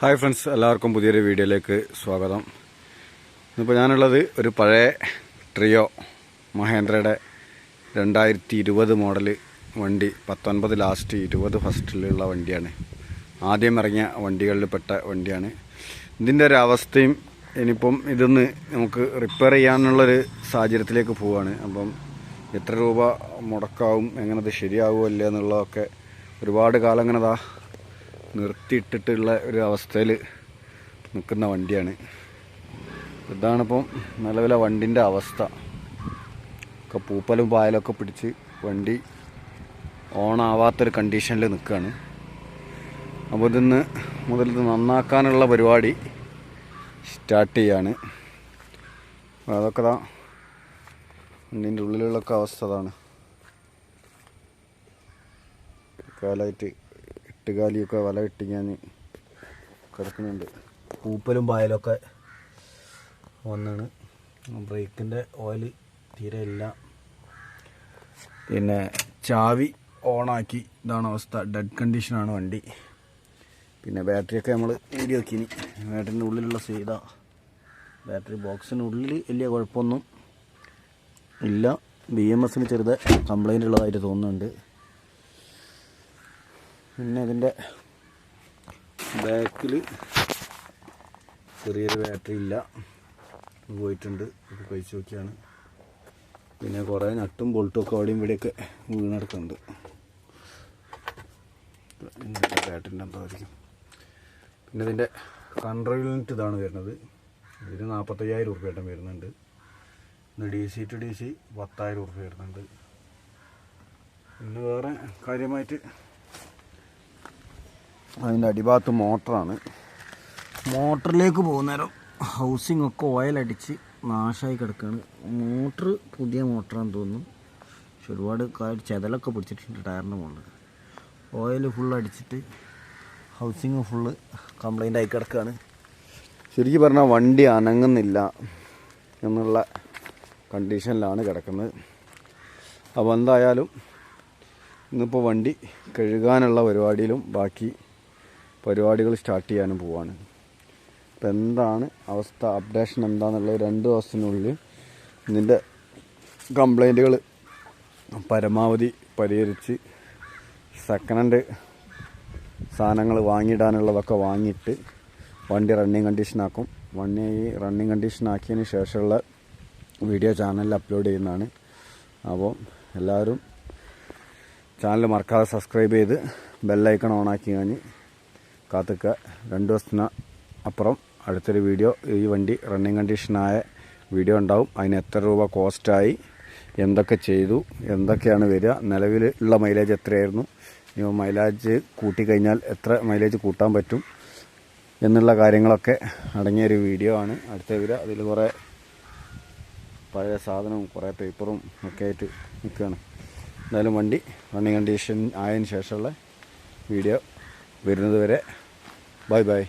Hi friends എല്ലാവർക്കും പുതിയൊരു വീഡിയോയിലേക്ക് സ്വാഗതം. ഇന്നിപ്പോൾ ഞാനുള്ളത് ഒരു പഴയ ട്രിയോ മഹേന്ദ്രയുടെ രണ്ടായിരത്തി ഇരുപത് മോഡൽ വണ്ടി പത്തൊൻപത് ലാസ്റ്റ് ഇരുപത് ഫസ്റ്റിലുള്ള വണ്ടിയാണ്. ആദ്യം ഇറങ്ങിയ വണ്ടികളിൽപ്പെട്ട വണ്ടിയാണ്. ഇതിന്റെ ഒരു അവസ്ഥയും ഇനിയിപ്പം ഇതൊന്ന് നമുക്ക് റിപ്പയർ ചെയ്യാനുള്ളൊരു സാഹചര്യത്തിലേക്ക് പോവുകയാണ് അപ്പം എത്ര രൂപ മുടക്കാവും എങ്ങനെ അത് ശരിയാവുമോ ഇല്ല എന്നുള്ളതൊക്കെ ഒരുപാട് കാലം അങ്ങനെ ദാ നിർത്തിയിട്ടിട്ടുള്ള ഒരു അവസ്ഥയിൽ നിൽക്കുന്ന വണ്ടിയാണ്. ഇതാണിപ്പം നിലവിലെ വണ്ടിന്റെ അവസ്ഥ. ഒക്കെ പൂപ്പലും പായലൊക്കെ പിടിച്ച് വണ്ടി ഓണാവാത്തൊരു കണ്ടീഷനിൽ നിൽക്കുകയാണ്. അപ്പോൾ ഇതിന്ന് മുതൽ ഇത് നന്നാക്കാനുള്ള പരിപാടി സ്റ്റാർട്ട് ചെയ്യാണ്. അതൊക്കെ താ വണ്ടീന്റെ ഉള്ളിലുള്ളൊക്കെ അവസ്ഥ അതാണ്. കാലമായിട്ട് എട്ടുകാലിയൊക്കെ വല കെട്ടി ഞാൻ കിടക്കുന്നുണ്ട്. പൂപ്പലും പായലൊക്കെ വന്നാണ്. ബ്രേക്കിന്റെ ഓയിൽ തീരെ ഇല്ല. പിന്നെ ചാവി ഓണാക്കി. ഇതാണ് അവസ്ഥ. ഡെഡ് കണ്ടീഷനാണ് വണ്ടി. പിന്നെ ബാറ്ററിയൊക്കെ നമ്മൾ ഊരി വെക്കിനി. ബാറ്ററിന്റെ ഉള്ളിലുള്ള സീത. ബാറ്ററി ബോക്സിനുള്ളിൽ വലിയ കുഴപ്പമൊന്നും ഇല്ല. ബി എം എസിന് ചെറുത് കംപ്ലൈന്റ് ഉള്ളതായിട്ട് തോന്നുന്നുണ്ട്. പിന്നെ ഇതിന്റെ ബാക്കിൽ ചെറിയൊരു ബാറ്ററി ഇല്ല. പോയിട്ടുണ്ട്. കഴിച്ച് നോക്കിയാണ്. പിന്നെ കുറേ നട്ടും ബോൾട്ടും ഒക്കെ അവിടെയും ഇവിടെയൊക്കെ വീണെടുക്കുന്നുണ്ട്. ബാറ്ററിന്റെ എന്തായിരിക്കും പിന്നെ ഇതിന്റെ കൺട്രോൾ യൂണിറ്റ് ഇതാണ് വരുന്നത്. ഇതിന് നാൽപ്പത്തയ്യായിരം ഉറുപ്പ്യേട്ടം വരുന്നുണ്ട്. പിന്നെ D C to D C പത്തായിരം ഉറുപ്പ്യ വരുന്നുണ്ട്. പിന്നെ വേറെ കാര്യമായിട്ട് അതിന്റെ അടിഭാഗത്ത് മോട്ടറാണ്. മോട്ടറിലേക്ക് പോകുന്ന നേരം ഹൗസിംഗ് ഒക്കെ ഓയിലടിച്ച് നാശമായി കിടക്കുകയാണ് മോട്ടർ പുതിയ മോട്ടറാന്ന് തോന്നുന്നു. പക്ഷെ ഒരുപാട് ചെതലൊക്കെ പിടിച്ചിട്ടുണ്ട് ടയറിന്റെ മുകളിൽ. ഓയിൽ ഫുൾ അടിച്ചിട്ട് ഹൗസിംഗ് ഫുള്ള് കംപ്ലൈന്റ് ആയി കിടക്കുകയാണ് ശരിക്കും പറഞ്ഞാൽ വണ്ടി അനങ്ങുന്നില്ല എന്നുള്ള കണ്ടീഷനിലാണ് കിടക്കുന്നത്. അപ്പോൾ എന്തായാലും ഇന്നിപ്പോൾ വണ്ടി കഴുകാനുള്ള പരിപാടിയിലും ബാക്കി പരിപാടികൾ സ്റ്റാർട്ട് ചെയ്യാനും പോവാണ്. അപ്പം എന്താണ് അവസ്ഥ? അപ്ഡേഷൻ എന്താണെന്നുള്ളത് രണ്ട് ദിവസത്തിനുള്ളിൽ ഇതിന്റെ കംപ്ലൈന്റുകൾ പരമാവധി പരിഹരിച്ച് സെക്കൻഡ് ഹാൻഡ് സാധനങ്ങൾ വാങ്ങിയിടാനുള്ളതൊക്കെ വാങ്ങിയിട്ട് വണ്ടി റണ്ണിങ് കണ്ടീഷനാക്കും വണ്ടി റണ്ണിങ് കണ്ടീഷനാക്കിയതിന് ശേഷമുള്ള വീഡിയോ ചാനലിൽ അപ്ലോഡ് ചെയ്യുന്നതാണ്. അപ്പോൾ എല്ലാവരും ചാനൽ മറക്കാതെ സബ്സ്ക്രൈബ് ചെയ്ത് ബെല്ലൈക്കൺ ഓണാക്കി കഴിഞ്ഞ് കാത്തുക്കുക രണ്ട് ദിവസത്തിന് അപ്പുറം അടുത്തൊരു വീഡിയോ. ഈ വണ്ടി റണ്ണിങ് കണ്ടീഷനായ വീഡിയോ ഉണ്ടാവും. അതിന് എത്ര രൂപ കോസ്റ്റായി എന്തൊക്കെ ചെയ്തു എന്തൊക്കെയാണ് വരിക നിലവിൽ ഉള്ള മൈലേജ് എത്രയായിരുന്നു ഇനി മൈലേജ് കൂട്ടിക്കഴിഞ്ഞാൽ എത്ര മൈലേജ് കൂട്ടാൻ പറ്റും എന്നുള്ള കാര്യങ്ങളൊക്കെ അടങ്ങിയ ഒരു വീഡിയോ ആണ്. അടുത്ത വരിക അതിൽ കുറേ പഴയ സാധനവും കുറേ പേപ്പറും ഒക്കെ ആയിട്ട് നിൽക്കുകയാണ്. എന്തായാലും വണ്ടി റണ്ണിങ് കണ്ടീഷൻ ആയതിനു ശേഷമുള്ള വീഡിയോ വരുന്നത് വരെ. Bye bye.